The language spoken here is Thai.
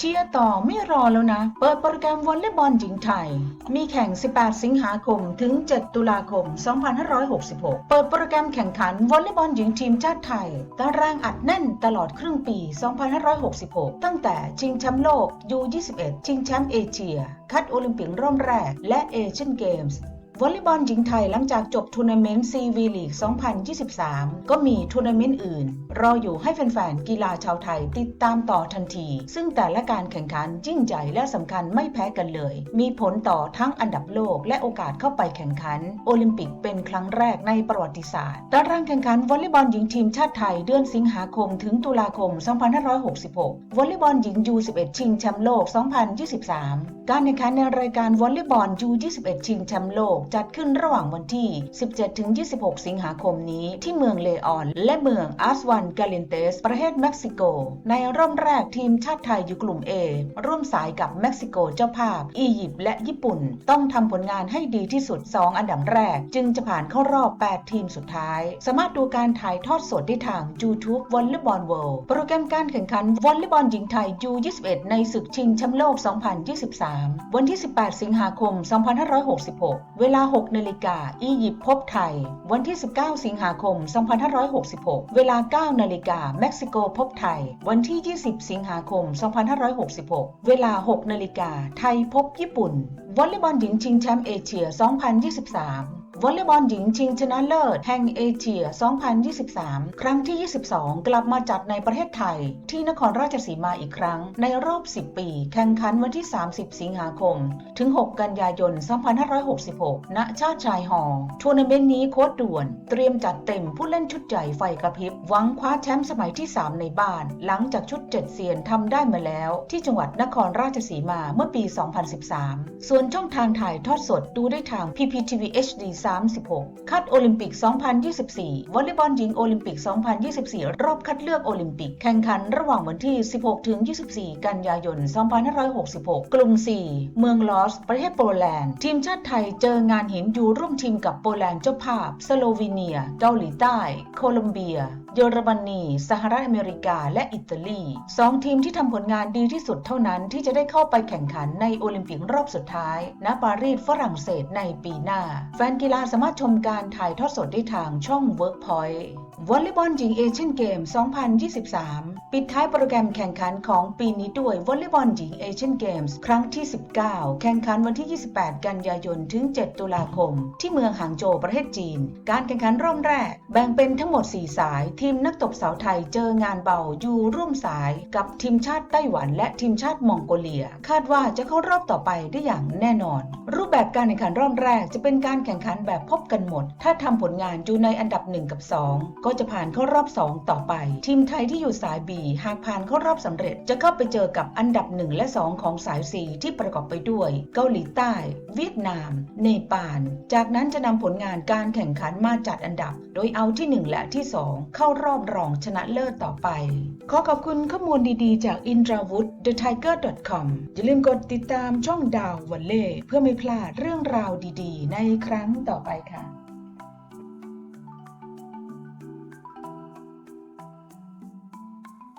เชียร์ต่อไม่รอแล้วนะ เปิดโปรแกรมวอลเลย์บอลหญิงไทย มีแข่ง 18 สิงหาคม ถึง 7 ตุลาคม 2566 เปิดโปรแกรมแข่งขันวอลเลย์บอลหญิงทีมชาติไทย ตารางอัดแน่นตลอดครึ่งปี 2566 ตั้งแต่ชิงแชมป์โลก U21 ชิงแชมป์เอเชีย คัดโอลิมปิกรอบแรก และเอเชียนเกมส์ วอลเลย์บอลหญิงไทยหลังจากจบทัวร์นาเมนต์ซีวีลีก 2023 ก็มีทัวร์นาเมนต์อื่น รออยู่ให้แฟนๆ กีฬาชาวไทยติดตามต่อทันที ซึ่งแต่ละการแข่งขันยิ่งใหญ่และสำคัญไม่แพ้กันเลย มีผลต่อทั้งอันดับโลกและโอกาสเข้าไปแข่งขัน โอลิมปิกเป็นครั้งแรกในประวัติศาสตร์ตารางแข่งขันวอลเลย์บอลหญิงทีมชาติไทยเดือนสิงหาคมถึงตุลาคม 2566 วอลเลย์บอลหญิง U11 ชิงแชมป์โลก 2023 การแข่งขันในรายการวอลเลย์บอล U21 ชิงแชมป์โลกจัดขึ้นระหว่างวันที่ 17-26 สิงหาคมนี้ที่เมืองเลออน และเมืองอาสวันกาเลนเตส ประเทศเม็กซิโก ในรอบแรกทีมชาติไทยอยู่กลุ่ม A ร่วมสายกับเม็กซิโกเจ้าภาพ อียิปต์และญี่ปุ่น ต้องทำผลงานให้ดีที่สุด 2 อันดับแรก จึงจะผ่านเข้ารอบ 8 ทีมสุดท้าย สามารถดูการถ่ายทอดสดได้ทาง YouTube Volleyball World โปรแกรมการแข่งขันวอลเลย์บอลหญิงไทย U21 ในศึกชิงแชมป์โลก 2023 วันที่ 18 สิงหาคม 2566 เวลาา 6 นาฬิกา อียิปต์พบไทย วันที่ 19 สิงหาคม 2566 เวลา 9 นาฬิกา เม็กซิโกพบไทย วันที่ 20 สิงหาคม 2566 เวลา 6 นาฬิกา ไทยพบญี่ปุ่น วอลเลย์บอลหญิงชิงแชมป์เอเชีย 2023 วอลเลย์บอลหญิงชิงชนะเลิศแห่งเอเชีย 2023 ครั้งที่ 22 กลับมาจัดในประเทศไทย ที่นครราชสีมาอีกครั้ง ในรอบ 10 ปี แข่งขันวันที่ 30 สิงหาคม ถึง 6 กันยายน 2566 ณ ชาติชายหอทัวร์นาเมนต์นี้โค้ดด่วน เตรียมจัดเต็มผู้เล่นชุดใหญ่ไฟกระพริบ หวังคว้าแชมป์สมัยที่ 3 ในบ้าน หลังจากชุด7เซียนทำได้มาแล้ว ที่จังหวัดนครราชสีมาเมื่อปี 2013 ส่วนช่องทางถ่ายทอดสดดูได้ทาง PPTV HD 36 คัดโอลิมปิก 2024 วอลเลย์บอลหญิงโอลิมปิก 2024 รอบคัดเลือกโอลิมปิก แข่งขันระหว่างวันที่ 16-24 กันยายน 2566 กลุ่ม 4 เมืองลอส ประเทศโปแลนด์ ทีมชาติไทยเจองานหินอยู่ร่วมทีมกับโปแลนด์เจ้าภาพ สโลวีเนีย เกาหลีใต้ โคลอมเบียเยอรมนี สหรัฐอเมริกา และอิตาลีสองทีมที่ทำผลงานดีที่สุดเท่านั้นที่จะได้เข้าไปแข่งขันในโอลิมปิกรอบสุดท้าย ณ ปารีสฝรั่งเศสในปีหน้า แฟนกีฬาสามารถชมการถ่ายทอดสดได้ทางช่อง Workpoint วอลเลย์บอลหญิงเอเชียนเกม 2023 ปิดท้ายโปรแกรมแข่งขันของปีนี้ด้วยวอลเลย์บอลหญิงเอเชียนเกมส์ครั้งที่ 19 แข่งขันวันที่ 28 กันยายน ถึง 7 ตุลาคม ที่เมืองหางโจวประเทศจีน การแข่งขันรอบแรก แบ่งเป็นทั้งหมด 4 สายทีมนักตบสาวไทยเจองานเบาอยู่ร่วมสายกับทีมชาติไต้หวัน และทีมชาติมองโกเลีย คาดว่าจะเข้ารอบต่อไปได้อย่างแน่นอน รูปแบบการแข่งขันรอบแรกจะเป็นการแข่งขันแบบพบกันหมด ถ้าทำผลงานอยู่ในอันดับ 1 กับ 2 ก็จะผ่านเข้ารอบ 2 ต่อไป ทีมไทยที่อยู่สาย B หากผ่านเข้ารอบสำเร็จ จะเข้าไปเจอกับอันดับ 1 และ 2 ของสาย C ที่ประกอบไปด้วย เกาหลีใต้ เวียดนาม เนปาล จากนั้นจะนำผลงานการแข่งขันมาจัดอันดับ โดยเอาที่ 1 และที่ 2 เข้าารอบรองชนะเลิศต่อไป ขอขอบคุณข้อมูลดีๆ จาก indrawood the tiger com อย่าลืมกดติดตามช่องดาววันเล่เพื่อไม่พลาดเรื่องราวดีๆ ในครั้งต่อไปค่ะ